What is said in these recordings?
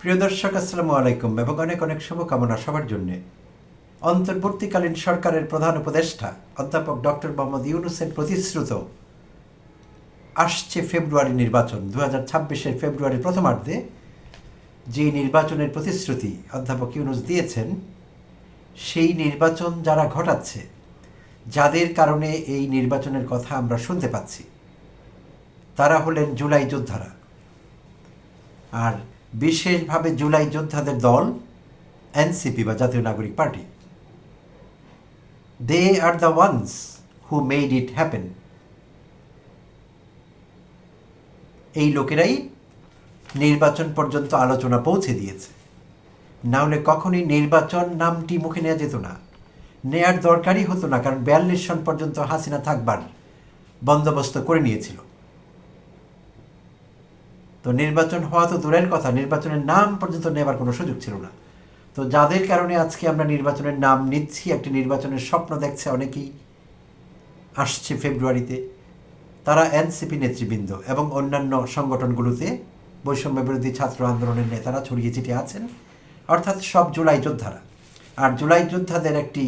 প্রিয় দর্শক, আসসালামু আলাইকুম এবং অনেক অনেক শুভকামনা সবার জন্যে। অন্তর্বর্তীকালীন সরকারের প্রধান উপদেষ্টা, অধ্যাপক ডক্টর মোহাম্মদ ইউনুসের প্রতিশ্রুত আসছে ফেব্রুয়ারি নির্বাচন দু হাজার ছাব্বিশের ফেব্রুয়ারি প্রথমার্ধে যে নির্বাচনের প্রতিশ্রুতি অধ্যাপক ইউনুস দিয়েছেন, সেই নির্বাচন যারা ঘটাচ্ছে, যাদের কারণে এই নির্বাচনের কথা আমরা শুনতে পাচ্ছি, তারা হলেন জুলাই যোদ্ধারা। আর বিশেষভাবে জুলাই যোদ্ধাদের দল এনসিপি বা জাতীয় নাগরিক party. They are the ones who made it happen এই লোকেরাই নির্বাচন পর্যন্ত আলোচনা পৌঁছে দিয়েছে। না হলে কখনই নির্বাচন নামটি মুখে নেওয়া যেত না। নেয়ার দরকারই হতো না, কারণ বিয়াল্লিশ সন পর্যন্ত হাসিনা থাকবার বন্দোবস্ত করে নিয়েছিল। তো নির্বাচন হওয়া তো দূরের কথা, নির্বাচনের নাম পর্যন্ত নেবার কোনো সুযোগ ছিল না। তো যাদের কারণে আজকে আমরা নির্বাচনের নাম নিচ্ছি, একটি নির্বাচনের স্বপ্ন দেখছে অনেকেই, আসছে ফেব্রুয়ারিতে, তারা এনসিপি নেতৃবৃন্দ এবং অন্যান্য সংগঠনগুলোতে বৈষম্য বিরোধী ছাত্র আন্দোলনের নেতারা ছড়িয়ে ছিটিয়ে আছেন, অর্থাৎ সব জুলাই যোদ্ধারা। আর জুলাই যোদ্ধাদের একটি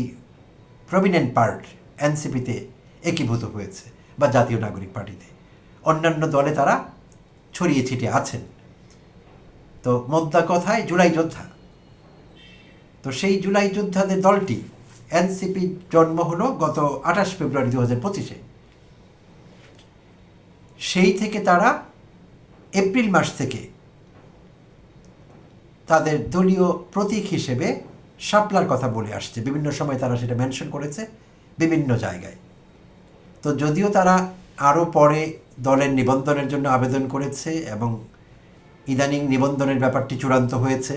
প্রমিনেন্ট পার্ট এনসিপিতে একীভূত হয়েছে, বা জাতীয় নাগরিক পার্টিতে। অন্যান্য দলে তারা ছড়িয়ে ছিটিয়ে আছেন তো মোদ্দা কথায় জুলাই যোদ্ধা। তো সেই জুলাই যোদ্ধাদের দলটি এনসিপি জন্ম হলো গত আঠাশ ফেব্রুয়ারি দু হাজার পঁচিশে। সেই থেকে তারা এপ্রিল মাস থেকে তাদের দলীয় প্রতীক হিসেবে শাপলার কথা বলে আসছে। বিভিন্ন সময় তারা সেটা মেনশন করেছে বিভিন্ন জায়গায়। তো যদিও তারা আরও পরে দলের নিবন্ধনের জন্য আবেদন করেছে এবং ইদানিং নিবন্ধনের ব্যাপারটি চূড়ান্ত হয়েছে।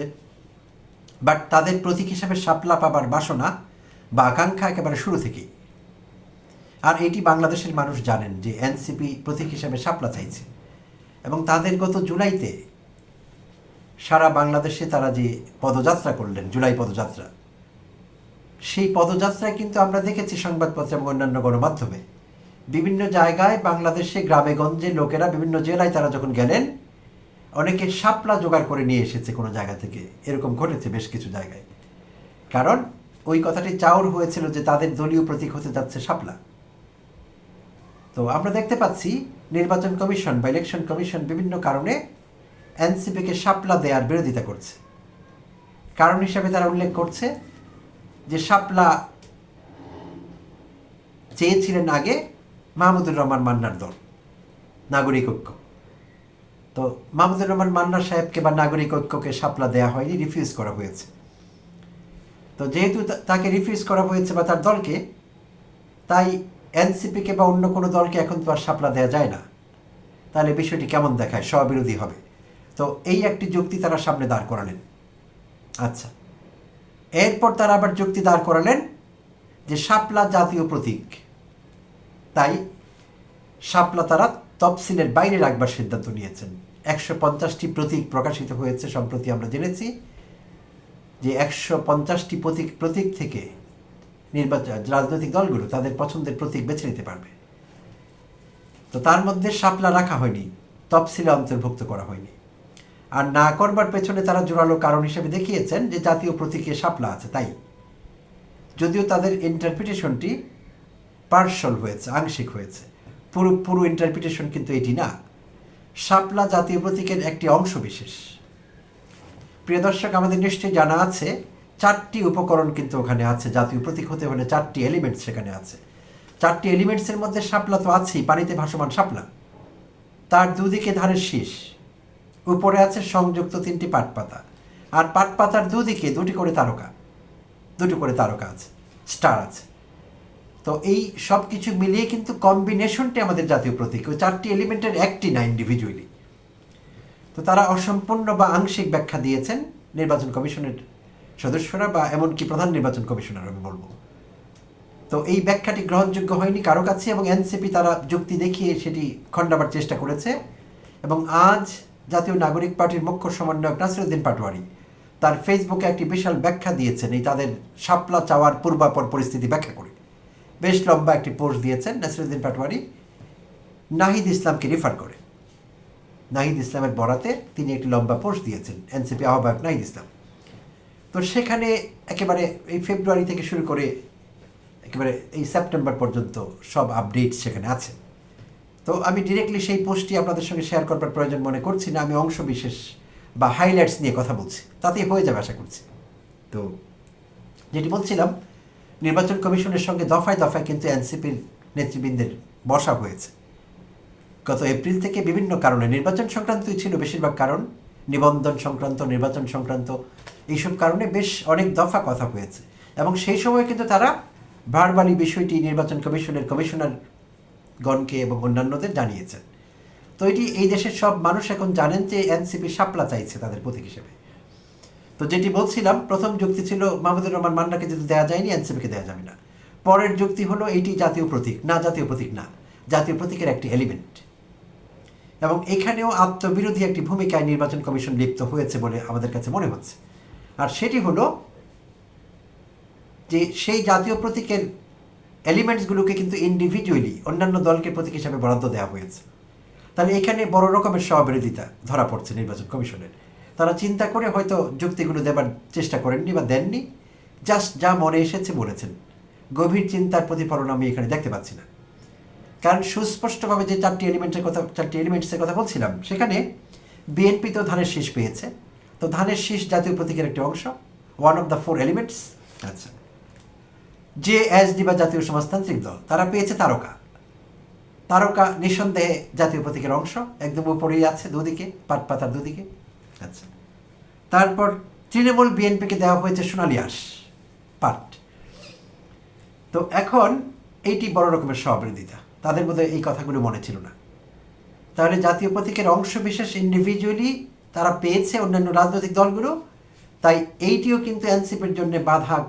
বাট তাদের প্রতীক হিসাবে সাপলা পাবার বাসনা বা আকাঙ্ক্ষা একেবারে শুরু থেকেই। আর এটি বাংলাদেশের মানুষ জানেন যে এনসিপি প্রতীক হিসাবে সাপলা চাইছে। এবং তাদের গত জুলাইতে সারা বাংলাদেশে তারা যে পদযাত্রা করলেন, জুলাই পদযাত্রা, সেই পদযাত্রায় কিন্তু আমরা দেখেছি সংবাদপত্র এবং অন্যান্য গণমাধ্যমে বিভিন্ন জায়গায় বাংলাদেশে গ্রামে গঞ্জে লোকেরা বিভিন্ন জেলায় তারা যখন গেলেন, অনেকে শাপলা জোগাড় করে নিয়ে এসেছে কোনো জায়গা থেকে। এরকম ঘটেছে বেশ কিছু জায়গায়। কারণ ওই কথাটি চাউর হয়েছিল যে তাদের দলীয় প্রতীক হতে যাচ্ছে শাপলা। তো আমরা দেখতে পাচ্ছি নির্বাচন কমিশন বা ইলেকশন কমিশন বিভিন্ন কারণে এনসিপিকে শাপলা দেওয়ার বিরোধিতা করছে। কারণ হিসাবে তারা উল্লেখ করছে যে শাপলা চেয়েছিলেন আগে মাহমুদুর রহমান মান্নার দল, নাগরিক ঐক্য। তো মাহমুদুর রহমান মান্নার সাহেবকে বা নাগরিক ঐক্যকে শাপলা দেওয়া হয়নি রিফিউজ করা হয়েছে। তো যেহেতু তাকে রিফিউজ করা হয়েছে বা তার দলকে, তাই এনসিপিকে বা অন্য কোনো দলকে এখন তো আর সাপলা দেওয়া যায় না। তাহলে বিষয়টি কেমন দেখায়? স্ববিরোধী হবে। তো এই একটি যুক্তি তারা সামনে দাঁড় করালেন। আচ্ছা এরপর তারা আবার যুক্তি দাঁড় করালেন যে শাপলা জাতীয় প্রতীক। তাই শাপলা তারা তফসিলের বাইরে রাখবার সিদ্ধান্ত নিয়েছেন। একশো পঞ্চাশটি প্রতীক প্রকাশিত হয়েছে সম্প্রতি আমরা জেনেছি যে একশো পঞ্চাশটি প্রতীক প্রতীক থেকে নির্বাচন রাজনৈতিক দলগুলো তাদের পছন্দের প্রতীক বেছে নিতে পারবে। তো তার মধ্যে শাপলা রাখা হয়নি, তফসিলে অন্তর্ভুক্ত করা হয়নি। আর না করবার পেছনে তারা জোরালো কারণ হিসেবে দেখিয়েছেন যে জাতীয় প্রতীকে শাপলা আছে তাই। যদিও তাদের ইন্টারপ্রিটেশনটি পার্সল হয়েছে, আংশিক হয়েছে। পুরো পুরো ইন্টারপ্রিটেশন কিন্তু এটি না। শাপলা জাতীয় প্রতীকের একটি অংশ বিশেষ। প্রিয় দর্শক, আমাদের নিশ্চয়ই জানা আছে, চারটি উপকরণ কিন্তু ওখানে আছে, জাতীয় প্রতীক হতে হলে চারটি এলিমেন্টস সেখানে আছে। চারটি এলিমেন্টসের মধ্যে শাপলা তো আছেই, পানিতে ভাসমান শাপলা। তার দুদিকে ধারের শীষ। উপরে আছে সংযুক্ত তিনটি পাট পাতা আর পাট পাতার দুদিকে দুটি করে তারকা। দুটি করে তারকা আছে, স্টার আছে। তো এই সব কিছু মিলিয়ে কিন্তু কম্বিনেশনটি আমাদের জাতীয় প্রতীক। ওই চারটি এলিমেন্টের একটি না ইন্ডিভিজুয়ালি তো তারা অসম্পূর্ণ বা আংশিক ব্যাখ্যা দিয়েছেন নির্বাচন কমিশনের সদস্যরা বা এমনকি প্রধান নির্বাচন কমিশনার আমি বলব। তো এই ব্যাখ্যাটি গ্রহণযোগ্য হয়নি কারও কাছে এবং এনসিপি তারা যুক্তি দেখিয়ে সেটি খণ্ডাবার চেষ্টা করেছে। এবং আজ জাতীয় নাগরিক পার্টির মুখ্য সমন্বয়ক নাসিরুদ্দিন পাটোয়ারি তার ফেসবুকে একটি বিশাল ব্যাখ্যা দিয়েছেন। এই তাদের সাপলা চাওয়ার পূর্বাপর পরিস্থিতি ব্যাখ্যা করে। বেশ লম্বা একটি পোস্ট দিয়েছেন নাসিরুদ্দিন পাটওয়ারি নাহিদ ইসলামকে রেফার করে। নাহিদ ইসলামের বরাতে তিনি একটি লম্বা পোস্ট দিয়েছেন এনসিপি আহ্বায়ক নাহিদ ইসলাম। তো সেখানে একেবারে এই ফেব্রুয়ারি থেকে শুরু করে একেবারে এই সেপ্টেম্বর পর্যন্ত সব আপডেট সেখানে আছে। তো আমি ডিরেক্টলি সেই পোস্টটি আপনাদের সঙ্গে শেয়ার করবার প্রয়োজন মনে করছি না, আমি অংশ বিশেষ বা হাইলাইটস নিয়ে কথা বলছি। তাতেই হয়ে যাবে আশা করছি। তো যেটি বলছিলাম নির্বাচন কমিশনের সঙ্গে দফায় দফায় কিন্তু এনসিপির নেতৃবৃন্দের বসা হয়েছে। গত এপ্রিল থেকে বিভিন্ন কারণে নির্বাচন সংক্রান্তই ছিল বেশিরভাগ কারণ। নিবন্ধন সংক্রান্ত, নির্বাচন সংক্রান্ত এইসব কারণে বেশ অনেক দফা কথা হয়েছে এবং সেই সময় কিন্তু তারা ভারবালি বিষয়টি নির্বাচন কমিশনের কমিশনার গণকে এবং অন্যান্যদের জানিয়েছেন। তো এটি এই দেশের সব মানুষ এখন জানেন যে এনসিপি সাপলা চাইছে তাদের প্রতীক হিসেবে। তো যেটি বলছিলাম, প্রথম যুক্তি ছিল মাহমুদুর রহমান মান্নাকে যদি দেওয়া যায়নি এনসিপিকে দেওয়া যাবে না। পরের যুক্তি হলো এইটি জাতীয় প্রতীক, না জাতীয় প্রতীক না, জাতীয় প্রতীকের একটি এলিমেন্ট এবং এখানেও আত্মবিরোধী একটি ভূমিকায় নির্বাচন কমিশন লিপ্ত হয়েছে বলে আমাদের কাছে মনে হচ্ছে। আর সেটি হলো যে সেই জাতীয় প্রতীকের এলিমেন্টসগুলোকে কিন্তু ইন্ডিভিজুয়ালি অন্যান্য দলকে প্রতীক হিসাবে বরাদ্দ দেওয়া হয়েছে। তাহলে এখানে বড় রকমের সহবিরোধিতা ধরা পড়ছে নির্বাচন কমিশনের। তারা চিন্তা করে হয়তো যুক্তিগুলো দেবার চেষ্টা করেননি বা দেননি। জাস্ট যা মনে এসেছে বলেছেন। গভীর চিন্তার প্রতিফলন আমি এখানে দেখতে পাচ্ছি না। কারণ সুস্পষ্টভাবে যে চারটি এলিমেন্টের কথা, চারটি এলিমেন্টসের কথা বলছিলাম, সেখানে বিএনপি তো ধানের শীষ পেয়েছে। তো ধানের শীষ জাতীয় প্রতীকের একটি অংশ one of the four elements আচ্ছা। যে এসডি বা জাতীয় সমাজতান্ত্রিক দল, তারা পেয়েছে তারকা। তারকা নিঃসন্দেহে জাতীয় প্রতীকের অংশ, একদম উপরেই আছে দুদিকে, পাট পাতার দুদিকে। আচ্ছা তারপর তৃণমূল বিএনপিকে দেওয়া হয়েছে সোনালী আঁশ, পাট। তো এখন এইটি বড় রকমের সহবিরোধিতা। তাদের মধ্যে এই কথাগুলো মনে ছিল না। তাহলে জাতীয় প্রতীকের অংশ বিশেষ ইন্ডিভিজুয়ালি তারা পেয়েছে অন্যান্য রাজনৈতিক দলগুলো, তাই এইটিও কিন্তু এনসিপির জন্য বাধা,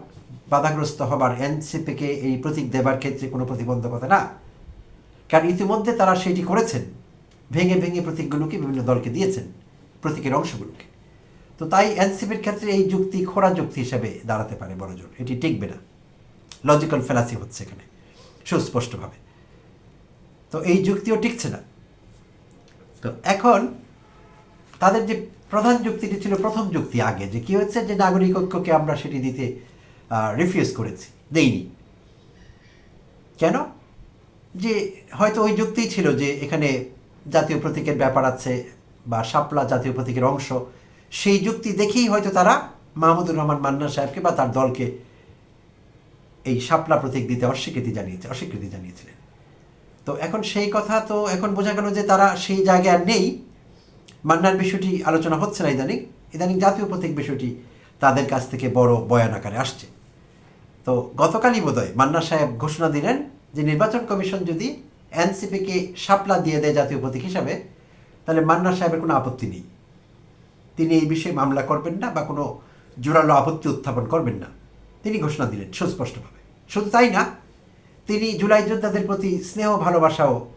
বাধাগ্রস্ত হবার এনসিপিকে এই প্রতীক দেবার ক্ষেত্রে কোনো প্রতিবন্ধকতা না। কারণ ইতিমধ্যে তারা সেটি করেছেন। ভেঙে ভেঙে প্রতীকগুলোকে বিভিন্ন দলকে দিয়েছেন। প্রতীকের অংশগুলোকে। তো তাই এনসিপির ক্ষেত্রে এই যুক্তি খোড়া যুক্তি হিসেবে দাঁড়াতে পারে বড়জোর। এটি টিকবে না। লজিক্যাল ফেলাসি হচ্ছে এখানে, সুস্পষ্টভাবে। তো এই যুক্তিও টিকছে না। তো এখন তাদের যে প্রধান যুক্তিটি ছিল প্রথম যুক্তি আগে, যে কি হচ্ছে যে নাগরিক ঐক্যকে আমরা সেটি দিতে রিফিউজ করেছি, দেইনি। কেন? যে হয়তো ওই যুক্তিই ছিল যে এখানে জাতীয় প্রতীকের ব্যাপার আছে বা শাপলা জাতীয় প্রতীকের অংশ, সেই যুক্তি দেখেই হয়তো তারা মাহমুদুর রহমান মান্না সাহেবকে বা তার দলকে এই শাপলা প্রতীক দিতে অস্বীকৃতি জানিয়েছে, অস্বীকৃতি জানিয়েছিলেন। তো এখন সেই কথা তো এখন বোঝা গেল যে তারা সেই জায়গায় নেই। মান্নার বিষয়টি আলোচনা হচ্ছে না ইদানিং। ইদানিং জাতীয় প্রতীক বিষয়টি তাদের কাছ থেকে বড় বয়ান আকারে আসছে। তো গতকালই বোধহয় মান্না সাহেব ঘোষণা দিলেন যে নির্বাচন কমিশন যদি এনসিপিকে শাপলা দিয়ে দেয় জাতীয় প্রতীক হিসাবে তাহলে মান্না সাহেবের কোনো আপত্তি নেই। তিনি এই বিষয়ে মামলা করবেন না বা কোনো জোরালো আপত্তি উত্থাপন করবেন না। তিনি ঘোষণা দিলেন সুস্পষ্টভাবে। শুধু তাই না, তিনি জুলাই যোদ্ধাদের প্রতি স্নেহ, ভালোবাসাও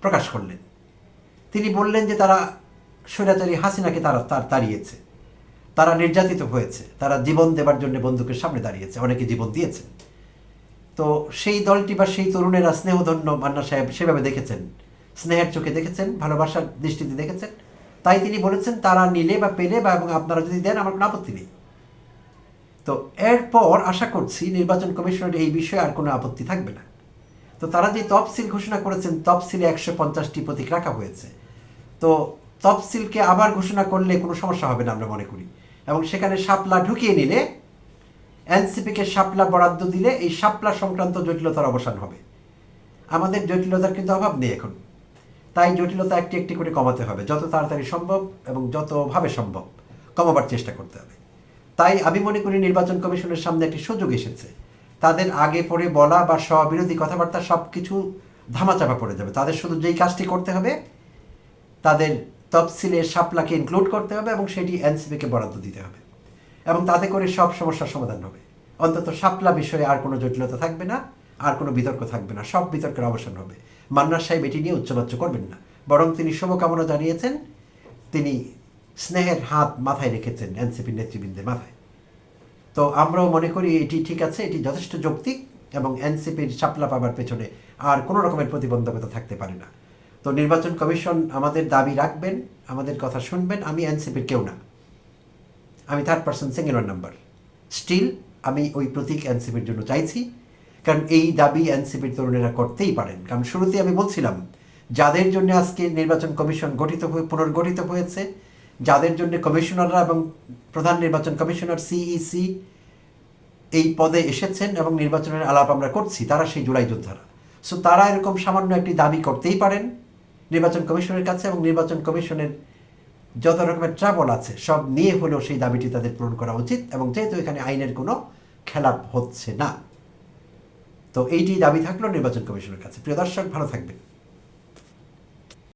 প্রকাশ করলেন। তিনি বললেন যে তারা স্বৈরাচারী হাসিনাকে তারা তার তাড়িয়েছে। তারা নির্যাতিত হয়েছে। তারা জীবন দেবার জন্য বন্দুকের সামনে দাঁড়িয়েছে। অনেকে জীবন দিয়েছেন। তো সেই দলটি বা সেই তরুণেরা স্নেহধন্য মান্না সাহেব সেভাবে দেখেছেন। স্নেহের চোখে দেখেছেন, ভালোবাসার দৃষ্টিতে দেখেছেন। তাই তিনি বলেছেন, তারা নিলে বা পেলে বা এবং আপনারা যদি দেন, আমার কোনো আপত্তি নেই। তো এরপর আশা করছি নির্বাচন কমিশনের এই বিষয়ে আর কোনো আপত্তি থাকবে না। তো তারা যে তফসিল ঘোষণা করেছেন, তফসিলে একশো পঞ্চাশটি প্রতীক রাখা হয়েছে। তো তফসিলকে আবার ঘোষণা করলে কোনো সমস্যা হবে না আমরা মনে করি। এবং সেখানে শাপলা ঢুকিয়ে নিলে এনসিপিকে শাপলা বরাদ্দ দিলে এই শাপলা সংক্রান্ত জটিলতার অবসান হবে। আমাদের জটিলতার কিন্তু অভাব নেই এখন। তাই জটিলতা একটি একটি করে কমাতে হবে। যত তাড়াতাড়ি সম্ভব এবং যতভাবে সম্ভব কমাবার চেষ্টা করতে হবে। তাই আমি মনে করি নির্বাচন কমিশনের সামনে একটি সুযোগ এসেছে। তাদের আগে পরে বলা বা স্ববিরোধী কথাবার্তা সব কিছু ধামাচাপা পড়ে যাবে। তাদের শুধু যেই কাজটি করতে হবে, তাদের তফসিলে সাপলাকে ইনক্লুড করতে হবে এবং সেটি এনসিপিকে বরাদ্দ দিতে হবে। এবং তাতে করে সব সমস্যার সমাধান হবে। অন্তত সাপলা বিষয়ে আর কোনো জটিলতা থাকবে না, আর কোনো বিতর্ক থাকবে না। সব বিতর্কের অবসান হবে। মান্নার সাহেব এটি নিয়ে উচ্চবাচ্য করবেন না। বরং তিনি শুভকামনা জানিয়েছেন, তিনি স্নেহের হাত মাথায় রেখেছেন এনসিপি নেতৃবৃন্দের মাথায়। তো আমরাও মনে করি এটি ঠিক আছে, এটি যথেষ্ট যৌক্তিক এবং এনসিপির শাপলা পাবার পেছনে আর কোনো রকমের প্রতিবন্ধকতা থাকতে পারে না। তো নির্বাচন কমিশন আমাদের দাবি রাখবেন, আমাদের কথা শুনবেন, আমি এনসিপির কেউ না। আমি third person singular number still আমি ওই প্রতীক এনসিপির জন্য চাইছি। কারণ এই দাবি এনসিপির তরুণেরা করতেই পারেন। কারণ শুরুতে আমি বলছিলাম, যাদের জন্য আজকে নির্বাচন কমিশন গঠিত হয়ে পুনর্গঠিত হয়েছে, যাদের জন্য কমিশনাররা এবং প্রধান নির্বাচন কমিশনার সিইসি এই পদে এসেছেন এবং নির্বাচনের আলাপ আমরা করছি, তারা সেই জুলাই যোদ্ধারা। সো তারা এরকম সামান্য একটি দাবি করতেই পারেন নির্বাচন কমিশনের কাছে এবং নির্বাচন কমিশনের যত রকমের ট্রাবল আছে, সব নিয়ে হলেও সেই দাবিটি তাদের পূরণ করা উচিত এবং যেহেতু এখানে আইনের কোনো খেলাপ হচ্ছে না। তো এইটি দাবি থাকল নির্বাচন কমিশনের কাছে। প্রিয় দর্শক ভালো থাকবেন।